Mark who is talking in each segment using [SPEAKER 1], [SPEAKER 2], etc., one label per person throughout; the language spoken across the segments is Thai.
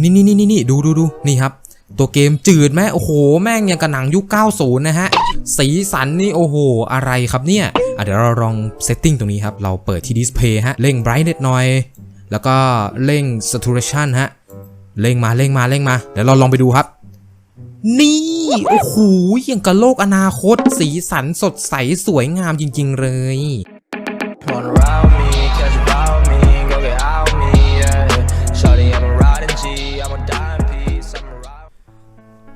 [SPEAKER 1] นี่นี่นี่นี่ดูดูดูนี่ครับ ตัวเกมจืดไหมโอ้โห แม่งยังกระหนังยุค 90 นะฮะ สีสันนี่โอ้โห อะไรครับเนี่ยเดี๋ยวเราลองเซตติ้งตรงนี้ครับ เราเปิดที่ดิสเพย์ฮะ เร่ง brightness หน่อย แล้วก็เร่ง saturation ฮะ เร่งมาเร่งมาเร่งมา เดี๋ยวเราลองไปดูครับ นี่ โอ้โหยังกับโลกอนาคต สีสันสดใสสวยงามจริง ๆ เลย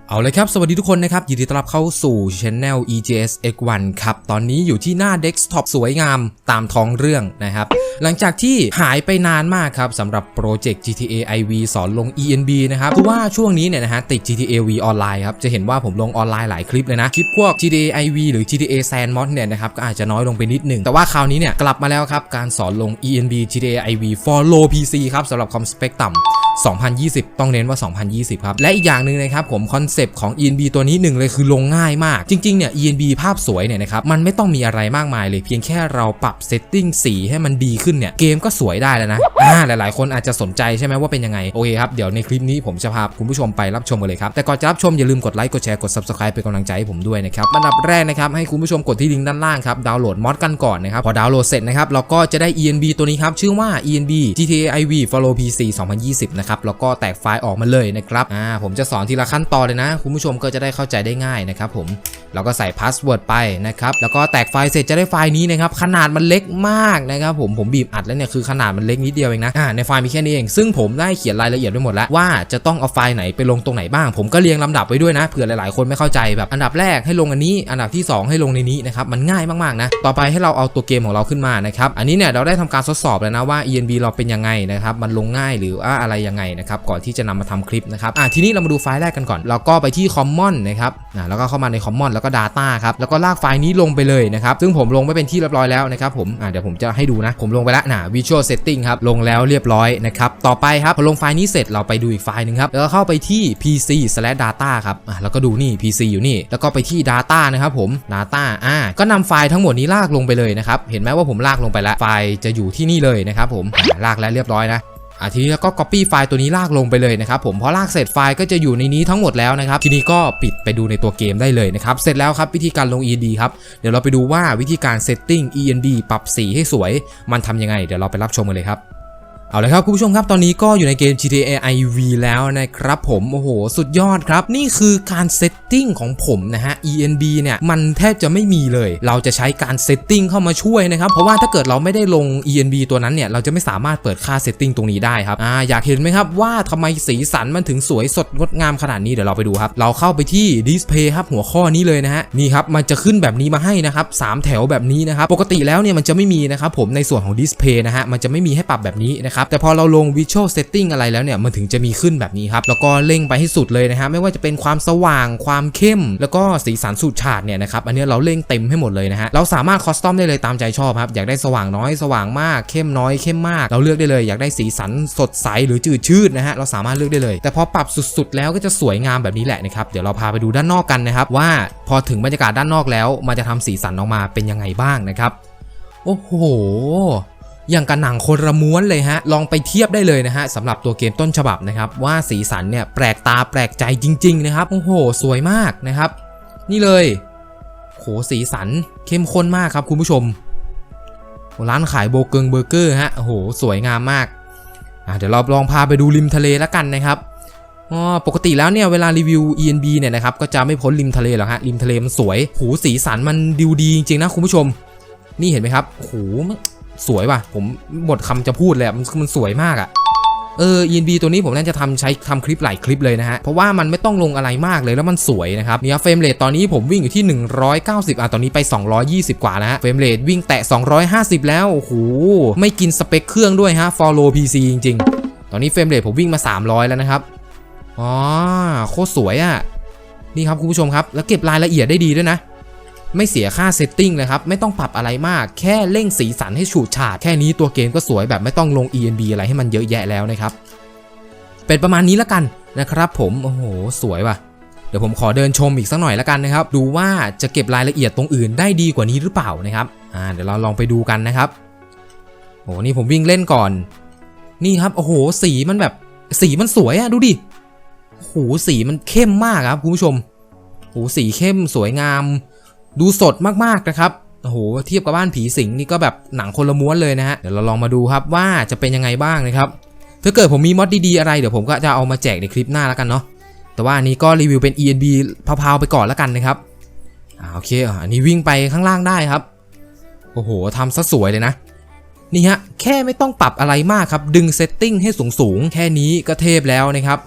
[SPEAKER 1] เอาเลยครับ สวัสดีทุกคนนะครับ ยินดีต้อนรับเข้าสู่ Channel EJS X1 ครับ ตอนนี้อยู่ที่หน้า Desktop สวยงามตามท้องเรื่องนะครับ หลังจากที่หายไปนานมากครับสำหรับโปรเจกต์ GTA IV สอนลง ENB นะครับคือว่าช่วงนี้เนี่ยนะฮะติด GTA V ออนไลน์ครับ จะเห็นว่าผมลงออนไลน์หลายคลิปเลยนะ คลิปพวก GTA IV หรือ GTA Sandmod เนี่ยนะครับก็อาจจะน้อยลงไปนิดหนึ่ง แต่ว่าคราวนี้เนี่ยกลับมาแล้วครับการสอนลง ENB GTA IV for low PC ครับสำหรับคอมสเปคต่ำ 2020 ต้องเน้นว่า 2020 ครับ และอีกอย่างหนึ่งนะครับผมคอนเซปต์ของ ENB ตัวนี้หนึ่งเลยคือลงง่ายมาก จริงๆเนี่ย ENB ภาพสวยเนี่ยนะครับมันไม่ต้องมีอะไรมากมายเลย เพียงแค่เราปรับเซตติ้งสีให้มันดีขึ้นเนี่ยเกมก็สวยได้แล้วนะอ่าหลายๆ คนอาจจะสนใจใช่ไหมว่าเป็นยังไงโอเคครับเดี๋ยวในคลิปนี้ผมจะพาคุณผู้ชมไปรับชมกันเลยครับแต่ก่อนจะรับชมอย่าลืมกดไลค์กดแชร์กด subscribe เป็นกำลังใจให้ผมด้วยนะครับอันดับแรกนะครับให้คุณผู้ชมกดที่ลิงก์ด้านล่างครับดาวน์โหลดมอดกันก่อนนะครับพอดาวน์โหลดเสร็จนะครับเราก็จะได้ ENB ตัวนี้ครับชื่อว่า ENB GTA IV Follow PC 2020นะครับแล้วก็แตกไฟล์ออกมาเลยนะครับอ่าผมจะสอนทีละขั้นตอนเลยนะ คุณผู้ชมก็จะได้เข้าใจได้ง่ายนะครับผมเราก็ใส่พาสเวิร์ดไปนะครับแล้วก็แตกไฟล์เสร็จจะได้ไฟล์นี้นะครับขนาดมันเล็กมากนะครับผมผมบีบอัดแล้วเนี่ยคือขนาดมันเล็กนิดเดียวเองนะอ่าในไฟล์มีแค่นี้เอง ซึ่งผมได้เขียนรายละเอียดไว้หมดแล้วว่าจะต้องเอาไฟล์ไหนไปลงตรงไหนบ้าง ผมก็เรียงลำดับไว้ด้วยนะเผื่อหลายๆ คนไม่เข้าใจแบบอันดับแรกให้ลงอันนี้ อันดับที่ 2 ให้ลงในนี้นะครับมันง่ายมากๆนะต่อไปให้เราเอาตัวเกมของเราขึ้นมานะครับอันนี้เนี่ยเราได้ทำการทดสอบแล้วนะว่า ENB เราเป็นยังไงนะครับมันลงง่ายหรือว่าอะไรยังไงนะครับก่อนที่จะนำมาทำคลิปนะครับอะทีนี้เรามาดูไฟล์แรกกันก่อนเราก็ไปที่ Common นะครับอะแล้วก็เข้ามาใน Common แล้วก็ Data ครับแล้วก็ลากไฟล์นี้ลงไปเลยนะครับซึ่งผมลงไปเป็นที่เรียบร้อยแล้วนะครับผมอะเดี๋ยวผมจะให้ดูนะผมลงไปแล้วนะ Visual Setting ครับลงแล้วเรียบร้อยนะครับต่อไปครับพอลงไฟล์นี้เสร็จเราไปดูอีกไฟล์หนึงครับแล้วก็เข้าไปที่ PC slash data ครับอะแล้วก็ดูนี่ PC อยู่นี่ แล้วก็ไปที่ data นะครับผม data อ่าก็นำไฟล์ทั้งหมดนี้ลากลงไปเลยนะครับเห็นไหมว่าผมลากลงไปแล้วไฟล์จะอยู่ที่นี่เลยนะครับผมลากแล้วเรียบร้อยนะ อะทีนี้แล้วก็ copy ไฟล์ตัวนี้ลากลงไปเลยนะครับผมพอลากเสร็จไฟล์ก็จะอยู่ในนี้ทั้งหมดแล้วนะครับทีนี้ก็ปิดไปดูในตัวเกมได้เลยนะครับเสร็จแล้วครับวิธีการลง END ครับเดี๋ยวเราไปดูว่าวิธีการ setting END ปรับสีให้สวย มันทำยังไง เดี๋ยวเราไปรับชมกันเลยครับ เอาลยครับคุณผู้ชมครับตอนนี้ก็อยู่ในเกม GTA IV แล้วนะครับผมโอ้โห สุดยอดครับ นี่คือการเซตติ้งของผมนะฮะ ENB เนี่ยมันแทบจะไม่มีเลย เราจะใช้การเซตติ้งเข้ามาช่วยนะครับ เพราะว่าถ้าเกิดเราไม่ได้ลง ENB ตัวนั้นเนี่ย เราจะไม่สามารถเปิดค่าเซตติ้งตรงนี้ได้ครับอ่าอยากเห็นไหมครับว่าทำไมสีสันมันถึงสวยสดงดงามขนาดนี้เดี๋ยวเราไปดูครับ เราเข้าไปที่ Display ครับหัวข้อนี้เลยนะฮะนี่ครับมันจะขึ้นแบบนี้มาให้นะครับสามแถวแบบนี้นะครับปกติแล้วเนี่ยมันจะไม่มีนะครับผมในส่วนของ Display นะฮะมันจะไม่มีให้ปรับแบบนี้นะครับแต่พอเราลง Visual Setting อะไรแล้วเนี่ยมันถึงจะมีขึ้นแบบนี้ครับแล้วก็เร่งไปให้สุดเลยนะฮะไม่ว่าจะเป็นความสว่างความเข้ม แล้วก็สีสันสูดฉาดเนี่ยนะครับอันนี้เราเร่งเต็มให้หมดเลยนะฮะเราสามารถคอสตอมได้เลยตามใจชอบครับอยากได้สว่างน้อยสว่างมากเข้มน้อยเข้มมาก เราเลือกได้เลย อยากได้สีสันสดใสหรือจืดชืดนะฮะเราสามารถเลือกได้เลย แต่พอปรับสุดๆ แล้วก็จะสวยงามแบบนี้แหละนะครับเดี๋ยวเราพาไปดูด้านนอกกันนะครับว่าพอถึงบรรยากาศด้านนอกแล้ว มันจะทำสีสันออกมาเป็นยังไงบ้างนะครับโอ้โห อย่างกับหนังคนละม้วนเลยฮะ ลองไปเทียบได้เลยนะฮะสำหรับตัวเกมต้นฉบับนะครับ ว่าสีสันเนี่ยแปลกตาแปลกใจจริง ๆ นะครับ โอ้โห สวยมากนะครับ นี่เลยโหสีสันเข้มข้นมากครับคุณผู้ชม ร้านขายโบเกิงเบอร์เกอร์ฮะโอ้โหสวยงามมากเดี๋ยวเราลองพาไปดูริมทะเลแล้วกันนะครับปกติแล้วเนี่ยเวลารีวิว ENB เนี่ยนะครับก็จะไม่พ้นริมทะเลหรอกฮะริมทะเลมันสวย หูสีสันมันดูดีจริงๆนะคุณผู้ชม นี่เห็นไหมครับหมัน สวยว่ะ ผมหมดคำจะพูดเลยมันมันสวยมากอะเออ ENB ตัวนี้ผมน่าจะทำใช้ทำคลิปหลายคลิปเลยนะฮะ เพราะว่ามันไม่ต้องลงอะไรมากเลยแล้วมันสวยนะครับเนี่ยเฟรมเรทตอนนี้ผมวิ่งอยู่ที่ 190 อะ ตอนนี้ไป 220 กว่าแล้วฮะเฟรมเรทวิ่งแตะ 250 แล้ว โอ้โห ไม่กินสเปคเครื่องด้วยฮะ follow PC จริง ๆ ตอนนี้เฟรมเรทผมวิ่งมา 300 แล้วนะครับ อ๋อ โคตรสวยอะ่ะ นี่ครับคุณผู้ชมครับ แล้วเก็บรายละเอียดได้ดีด้วยนะ ไม่เสียค่าเซตติ้งเลยครับ ไม่ต้องปรับอะไรมาก แค่เร่งสีสันให้ฉูดฉาด แค่นี้ตัวเกมก็สวยแบบไม่ต้องลง ENB อะไรให้มันเยอะแยะแล้วนะครับ เป็นประมาณนี้แล้วกันนะครับผม โอ้โห สวยว่ะ เดี๋ยวผมขอเดินชมอีกสักหน่อยแล้วกันนะครับ ดูว่าจะเก็บรายละเอียดตรงอื่นได้ดีกว่านี้หรือเปล่านะครับ อ่า เดี๋ยวเราลองไปดูกันนะครับ โอ้โหนี่ผมวิ่งเล่นก่อน นี่ครับ โอ้โห สีมันแบบ สีมันสวยอะดูดิ โอ้โห สีมันเข้มมากครับคุณผู้ชมโอ้โห สีเข้มสวยงาม ดูสดมากๆนะครับโอ้โหเทียบกับบ้านผีสิงนี่ก็แบบหนังคนละม้วนเลยนะฮะเดี๋ยวเราลองมาดูครับว่าจะเป็นยังไงบ้างนะครับถ้าเกิดผมมีมอดดีๆอะไรเดี๋ยวผมก็จะเอามาแจกในคลิปหน้าแล้วกันเนาะแต่ว่าอันนี้ก็รีวิวเป็น ENB พาวๆไปก่อนแล้วกันนะครับอ่าโอเคอันนี้วิ่งไปข้างล่างได้ครับโอ้โหทำซะสวยเลยนะนี่ฮะแค่ไม่ต้องปรับอะไรมากครับดึงเซตติ้งให้สูงๆแค่นี้ก็เทพแล้วนะครับ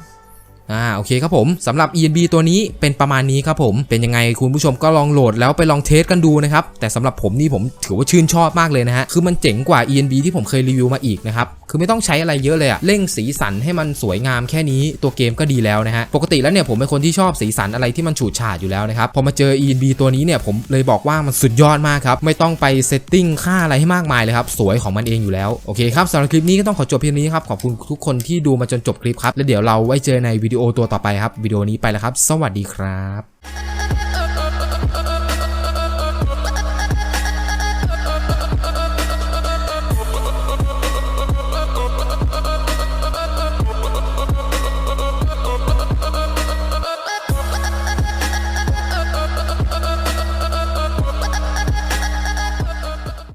[SPEAKER 1] อ่าโอเคครับผมสำหรับ ENB ตัวนี้เป็นประมาณนี้ครับผมเป็นยังไงคุณผู้ชมก็ลองโหลดแล้วไปลองเทสกันดูนะครับแต่สำหรับผมนี่ผมถือว่าชื่นชอบมากเลยนะฮะคือมันเจ๋งกว่า ENB ที่ผมเคยรีวิวมาอีกนะครับ คือไม่ต้องใช้อะไรเยอะเลยอะเร่งสีสันให้มันสวยงามแค่นี้ตัวเกมก็ดีแล้วนะฮะปกติแล้วเนี่ยผมเป็นคนที่ชอบสีสันอะไรที่มันฉูดฉาดอยู่แล้วนะครับพอมาเจอ ENB ตัวนี้เนี่ยผมเลยบอกว่ามันสุดยอดมากครับไม่ต้องไปเซตติ้งค่าอะไรให้มากมายเลยครับสวยของมันเองอยู่แล้วโอเคครับสำหรับคลิปนี้ก็ต้องขอจบเพียงนี้ครับขอบคุณทุกคนที่ดูมาจนจบคลิปครับแล้วเดี๋ยวเราไว้เจอในวิดีโอตัวต่อไปครับวิดีโอนี้ไปแล้วครับ สวัสดีครับ